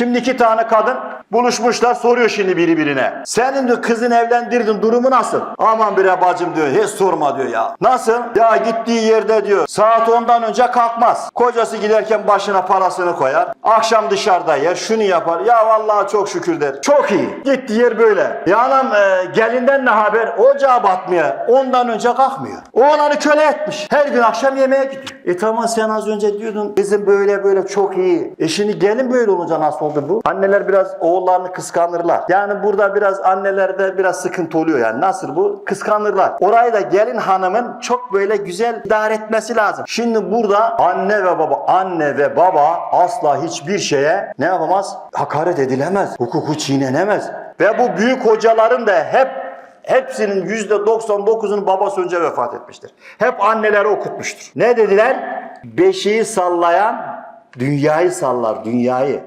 Şimdi iki tane kadın buluşmuşlar soruyor şimdi biri birine. Senin diyor kızın evlendirdin durumu nasıl? Aman bre bacım diyor hiç sorma diyor ya. Nasıl? Ya gittiği yerde diyor saat 10'dan önce kalkmaz. Kocası giderken başına parasını koyar. Akşam dışarıda yer şunu yapar. Ya vallahi çok şükür der. Çok iyi. Gittiği yer böyle. Ya anam e, gelinden ne haber? Ocağa batmıyor. Ondan önce kalkmıyor. O ananı köle etmiş. Her gün akşam yemeğe gidiyor. E tamam sen az önce diyordun kızım böyle böyle çok iyi. E şimdi gelin böyle olunca nasıl oldu bu? Anneler biraz oğullarını kıskanırlar. Yani burada biraz annelerde biraz sıkıntı oluyor yani. Nasıl bu? Kıskanırlar. Orayı da gelin hanımın çok böyle güzel idare etmesi lazım. Şimdi burada anne ve baba, anne ve baba asla hiçbir şeye ne yapamaz? Hakaret edilemez. Hukuku çiğnenemez. Ve bu büyük hocaların da hep Hepsinin yüzde 99'unun babası önce vefat etmiştir. Hep anneleri okutmuştur. Ne dediler? Beşiği sallayan dünyayı sallar, dünyayı.